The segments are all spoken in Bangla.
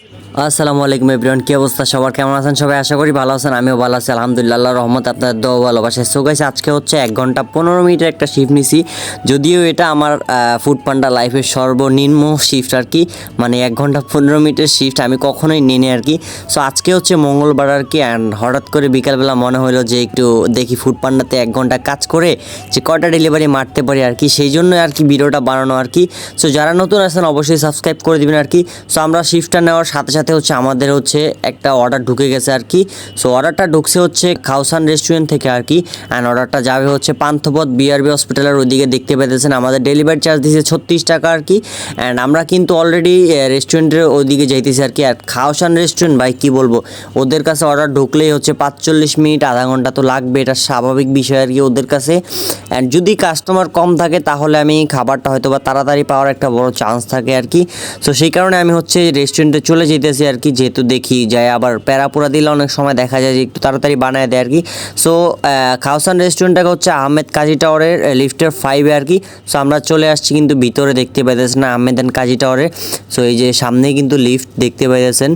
আসসালামু আলাইকুম এভরিওয়ান, কি অবস্থা? সবার কেমন আছেন? সবাই আশা করি ভালো আছেন, আমিও ভালো আছি। আলহামদুলিল্লাহ রহমত আপনার দোয়া ভালোবাসে সো গাইস আজকে হচ্ছে এক ঘণ্টা পনেরো মিনিটের একটা শিফট নিছি। যদিও এটা আমার ফুড পান্ডা লাইফের সর্বনিম্ন শিফট আর কি। মানে এক ঘণ্টা পনেরো মিনিটের শিফট আমি কখনোই নিনি আর কি। সো আজকে হচ্ছে মঙ্গলবার আর কি অ্যান্ড হঠাৎ করে বিকালবেলা মনে হলো যে একটু দেখি ফুড পান্ডাতে এক ঘণ্টা কাজ করে যে কটা ডেলিভারি মারতে পারি আর কি। সেই জন্য আর কি ভিডিওটা বানানো আর কি। সো যারা নতুন আছেন, অবশ্যই সাবস্ক্রাইব করে দিবেন আর কি। সো আমরা শিফটটা নেওয়ার সাথে সাথে হচ্ছে আমাদের হচ্ছে একটা অর্ডার ঢুকে গেছে আর কি। সো অর্ডারটা ঢুকছে হচ্ছে খাওসান রেস্টুরেন্ট থেকে আর কি। অ্যান্ড অর্ডারটা যাবে হচ্ছে পান্থপথ বিআরবি হসপিটালের ওইদিকে দেখতে পেতেছেন। আমাদের ডেলিভারি চার্জ দিয়েছে ছত্রিশ টাকা আর কি। অ্যান্ড আমরা কিন্তু অলরেডি রেস্টুরেন্টের ওইদিকে যাইতেছি আর কি। আর খাওসান রেস্টুরেন্ট ভাই, কি বলব? ওদের কাছে অর্ডার ঢুকলেই হচ্ছে পাঁচচল্লিশ মিনিট, আধা ঘণ্টা তো লাগবে। এটা স্বাভাবিক বিষয় আর কি ওদের কাছে। অ্যান্ড যদি কাস্টমার কম থাকে, তাহলে আমি খাবারটা হয়তো বা তাড়াতাড়ি পাওয়ার একটা বড় চান্স থাকে আর কি। সো সেই কারণে আমি হচ্ছে রেস্টুরেন্টে চলে যেতেছি আর কি, যেহেতু দেখি যায় আবার প্যারাপুরা দিলে অনেক সময় দেখা যায় যে একটু তাড়াতাড়ি বানায় দেয় আর কি। সো খাওসান রেস্টুরেন্টটা হচ্ছে আহমেদ কাজী টাওয়ারের লিফটের ফাইভে আর কি। সো আমরা চলে আসছি কিন্তু ভিতরে দেখতে পাইতেছেন না আহমেদ অ্যান্ড কাজী টাওয়ারে। সো এই যে সামনে কিন্তু লিফট দেখতে পাইতেছেন,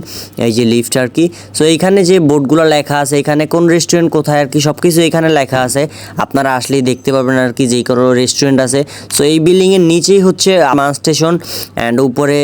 এই যে লিফট আর কি। সো এইখানে যে বোর্ডগুলো লেখা আছে, এখানে কোন রেস্টুরেন্ট কোথায় আর কি সব কিছু এখানে লেখা আছে। আপনারা আসলেই দেখতে পাবেন আর কি যে কোনো রেস্টুরেন্ট আছে। সো এই বিল্ডিংয়ের নিচেই হচ্ছে মান স্টেশন অ্যান্ড উপরে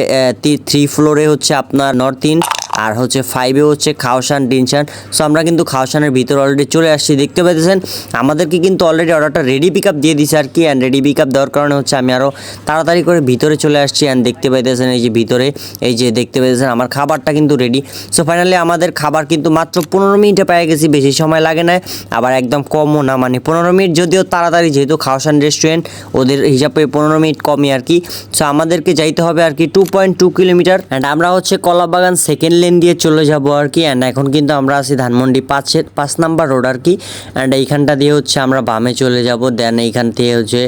থ্রি ফ্লোরে হচ্ছে আপনার নর্থ ইন্ড আর হচ্ছে ফাইভে হচ্ছে খাওসান ডিনশান সো আমরা কিন্তু খাওসানের ভিতরে অলরেডি চলে আসছি, দেখতে পাইতেছেন? আমাদেরকে কিন্তু অলরেডি অর্ডারটা রেডি পিক আপ দিয়ে দিছে আর কি অ্যান্ড রেডি পিক আপ দেওয়ার কারণে হচ্ছে আমি আরও তাড়াতাড়ি করে ভিতরে চলে আসছি অ্যান্ড দেখতে পাইতেছেন এই যে ভিতরে, এই যে দেখতে পাইতেছেন আমার খাবারটা কিন্তু রেডি সো ফাইনালি আমাদের খাবার কিন্তু মাত্র পনেরো মিনিটে পেয়ে গেছি, বেশি সময় লাগে না আবার একদম কমও না মানে পনেরো মিনিট যদিও তাড়াতাড়ি, যেহেতু খাওসান রেস্টুরেন্ট ওদের হিসাবে পনেরো মিনিট কমই আর কি। সো আমাদেরকে যাইতে হবে আর কি two point two kilometre and আমরা হচ্ছে কলাবাগান সেকেন্ড লেন দিয়ে চলে যাব আর কি অ্যান্ড এখন কিন্তু আমরা আছি ধানমন্ডি পাঁচের পাঁচ নাম্বার রোড আর কি অ্যান্ড এইখানটা দিয়ে হচ্ছে আমরা বামে চলে যাব দেন এইখান থেকে হচ্ছে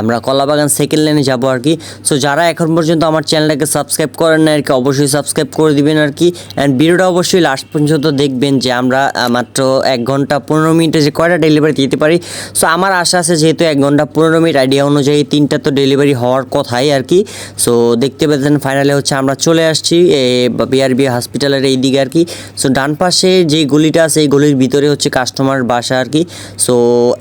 আমরা কলাবাগান সেকেন্ড লেনে যাব আর কি। সো যারা এখন পর্যন্ত আমার চ্যানেলটাকে সাবস্ক্রাইব করেন না আর কি, অবশ্যই সাবস্ক্রাইব করে দিবেন আর কি অ্যান্ড ভিডিওটা অবশ্যই লাস্ট পর্যন্ত দেখবেন যে আমরা মাত্র এক ঘণ্টা পনেরো মিনিটে যে কয়টা ডেলিভারি দিতে পারি। সো আমার আশা আছে যেহেতু এক ঘণ্টা পনেরো মিনিট আইডিয়া অনুযায়ী তিনটা তো ডেলিভারি হওয়ার কথাই আর কি। সো দেখতে পেতেন ফাইনালি হচ্ছে আমরা চলে আসছি বিআরবি হসপিটালের এই দিকে আর কি সো ডান পাশে যে গলিটা আছে, এই গলির ভিতরে হচ্ছে কাস্টমার বাসা আর কি সো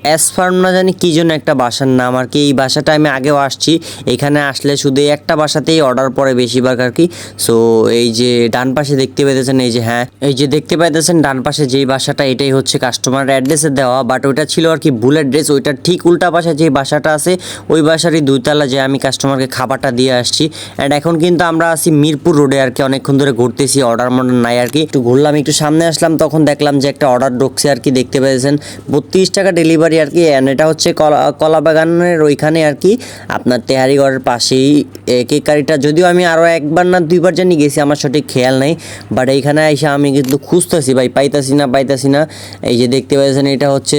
অ্যাস ফার্ম না জানি কী জন্য একটা বাসার নাম আর কি এই বাসাটা আমি আগেও আসছি। এখানে আসলে শুধু একটা বাসাতেই অর্ডার পড়ে বেশিরভাগ আর কি সো এই যে ডান পাশে দেখতে পেতেছেন এই যে হ্যাঁ এই যে দেখতে পাইতেছেন, ডান পাশে যেই বাসাটা, এটাই হচ্ছে কাস্টমার অ্যাড্রেসে দেওয়া। বাট ওইটা ছিল আর কি ভুল অ্যাড্রেস ওইটার ঠিক উল্টা পাশে যে বাসাটা আছে, ওই বাসারই দুইতলা যে আমি কাস্টমারকে খাবারটা দিয়ে আসছি। অ্যান্ড এখন কিন্তু আমরা আছি মিরপুর রোডে আর কি অনেকক্ষণ ধরে ঘুরতেছি অর্ডার মর্ডার নাই আর কি। একটু ঘুরলাম, একটু সামনে আসলাম, তখন দেখলাম যে একটা অর্ডার ঢুকছে আর কি, দেখতে পেয়েছেন। বত্রিশ টাকা ডেলিভারি আর কি অ্যান্ড এটা হচ্ছে কলা বাগানের ওইখানে আর কি। আপনার তেহারিগড়ের পাশেই কেক কারিটা যদিও আমি আরও একবার না দুইবার জানি গেছি, আমার সঠিক খেয়াল নেই। বাট এইখানে এসে আমি কিন্তু খুঁজতেছি, ভাই, পাইতাছি না পাইতাছি না। এই যে দেখতে পাচ্ছেন এটা হচ্ছে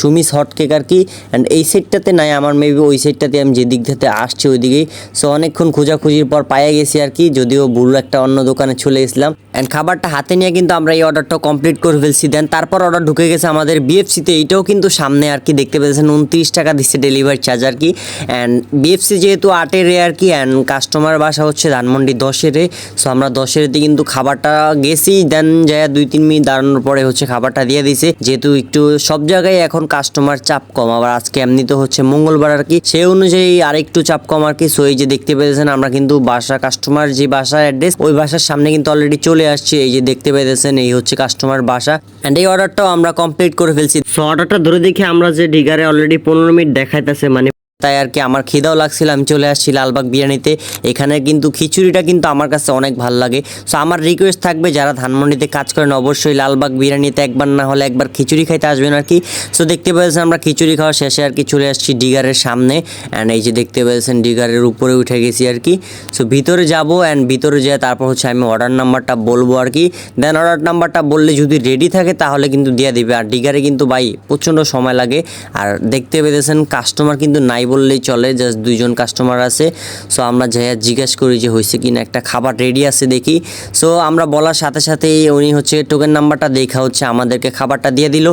সুমিস হট কেক আর কি। অ্যান্ড এই সেটটাতে নাই, আমার মেবি ওই সেটটাতে আমি যে দিক থেকে আসছি ওই দিকেই সো অনেকক্ষণ খোঁজাখুঁজির পর পাইয়া গেছি আর কি, যদিও ভুল একটা অন্য দোকানে চলে গেছিলাম। অ্যান্ড খাবারটা হাতে নিয়ে কিন্তু আমরা এই অর্ডারটা কমপ্লিট করে ফেলছি। দেন তারপর অর্ডার ঢুকে গেছে আমাদের বিএফসিতে এইটাও কিন্তু সামনে আর কি দেখতে পেয়েছেন, উনত্রিশ টাকা দিচ্ছে ডেলিভারি চার্জ আর কি। অ্যান্ড বিএফসি যেহেতু আটের আর কি অ্যান্ড কাস্টমার বাসা হচ্ছে ধানমন্ডি দশের সো আমরা দশের তে কিন্তু খাবারটা গেছি। দেন যায় দুই তিন মিনিট দাঁড়ানোর পরে হচ্ছে খাবারটা দিয়ে দিছে যেহেতু একটু সব জায়গায় এখন কাস্টমার চাপ কম। আবার আজকে এমনি তো হচ্ছে মঙ্গলবার আর কি সেই অনুযায়ী আরেকটু চাপ কম আর কি। সো এই যে দেখতে পেয়েছেন, আমরা কিন্তু বাসা কাস্টমার যে বাসা অ্যাড্রেস ওই বাসার সামনে কিন্তু অলরেডি চলে আসছে, এই যে দেখতে পাইতেছেন এই হচ্ছে কাস্টমার বাসা। অ্যান্ড এই অর্ডারটাও আমরা কমপ্লিট করে ফেলছি। সো অর্ডারটা ধরে দেখি আমরা যে ডিগারে অলরেডি পনেরো মিনিট দেখাইতেছে মানে তাই আর কি আমার খিদাও লাগছিল, আমি চলে আসছি লালবাগ বিরিয়ানিতে। এখানে কিন্তু খিচুড়িটা কিন্তু আমার কাছে অনেক ভালো লাগে। সো আমার রিকোয়েস্ট থাকবে যারা ধানমন্ডিতে কাজ করেন, অবশ্যই লালবাগ বিরিয়ানিতে একবার না হলে একবার খিচুড়ি খাইতে আসবেন আর কি। সো দেখতে পেয়েছেন আমরা খিচুড়ি খাওয়া শেষে আর কি চলে আসছি ডিগারের সামনে। অ্যান্ড এই যে দেখতে পেয়েছেন ডিগারের উপরে উঠে গেছি আর কি। সো ভিতরে যাব অ্যান্ড ভিতরে যেয়ে তারপর হচ্ছে আমি অর্ডার নাম্বারটা বলব আর কি। দেন অর্ডার নাম্বারটা বললে যদি রেডি থাকে তাহলে কিন্তু দিয়ে দিবে। আর ডিগারে কিন্তু ভাই প্রচণ্ড সময় লাগে। আর দেখতে পেয়েছেন কাস্টমার কিন্তু নাই বললেই চলে জাস্ট দুইজন কাস্টমার আছে। সো আমরা যাইয়া জিজ্ঞেস করি যে হয়েছে কি না একটা খাবার রেডি আছে দেখি। সো আমরা বলার সাথে সাথেই উনি হচ্ছে টোকেন নাম্বারটা দেখা হচ্ছে, আমাদেরকে খাবারটা দিয়ে দিল।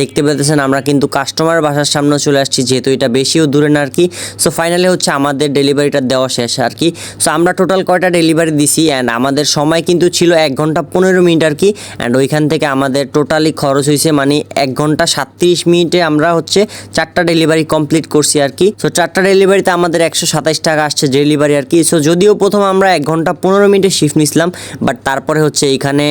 দেখতে পেতেছেন আমরা কিন্তু কাস্টমার বাসার সামনে চলে আসছি, যেহেতু এটা বেশিও দূরে না আর কি সো ফাইনালি হচ্ছে আমাদের ডেলিভারিটা দেওয়া শেষ আর কি সো আমরা টোটাল কয়টা ডেলিভারি দিছি অ্যান্ড আমাদের সময় কিন্তু ছিল এক ঘণ্টা পনেরো মিনিট আর কি অ্যান্ড ওইখান থেকে আমাদের টোটালি খরচ হয়েছে মানে এক ঘণ্টা সাতত্রিশ মিনিটে আমরা হচ্ছে চারটা ডেলিভারি কমপ্লিট করছি আর কি সো চারটা ডেলিভারিতে আমাদের একশো সাতাইশ টাকা আসছে ডেলিভারি আর কি। সো যদিও প্রথম আমরা এক ঘণ্টা পনেরো মিনিটে শিফট নিছিলাম বাট তারপরে হচ্ছে এইখানে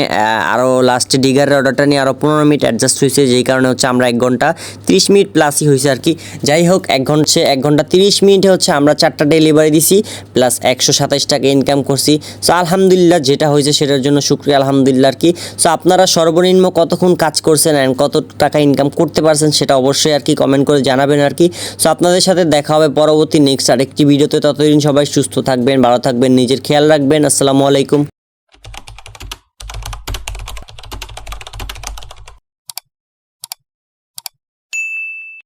আরও লাস্টে ডিগারের অর্ডারটা নিয়ে আরও পনেরো মিনিট অ্যাডজাস্ট হয়েছে, যেই কারণে হচ্ছে আমরা এক ঘণ্টা তিরিশ মিনিট প্লাসই হয়েছে আর কি। যাই হোক, এক ঘণ্টা, সে এক ঘণ্টা তিরিশ মিনিটে হচ্ছে আমরা চারটা ডেলিভারি দিছি প্লাস একশো সাতাইশ টাকা ইনকাম করছি। সো আলহামদুলিল্লাহ যেটা হয়েছে সেটার জন্য শুক্রিয়া, আলহামদুলিল্লাহ আর কি। সো আপনারা সর্বনিম্ন কতক্ষণ কাজ করছেন অ্যান্ড কত টাকা ইনকাম করতে পারছেন সেটা অবশ্যই আর কি কমেন্ট করে জানাবেন আর কি। সো আপনাদের সাথে দেখা হবে পরবর্তী নেক্সট আরেকটি ভিডিওতে। ততদিন সবাই সুস্থ থাকবেন, ভালো থাকবেন, নিজের খেয়াল রাখবেন। আসসালামু আলাইকুম।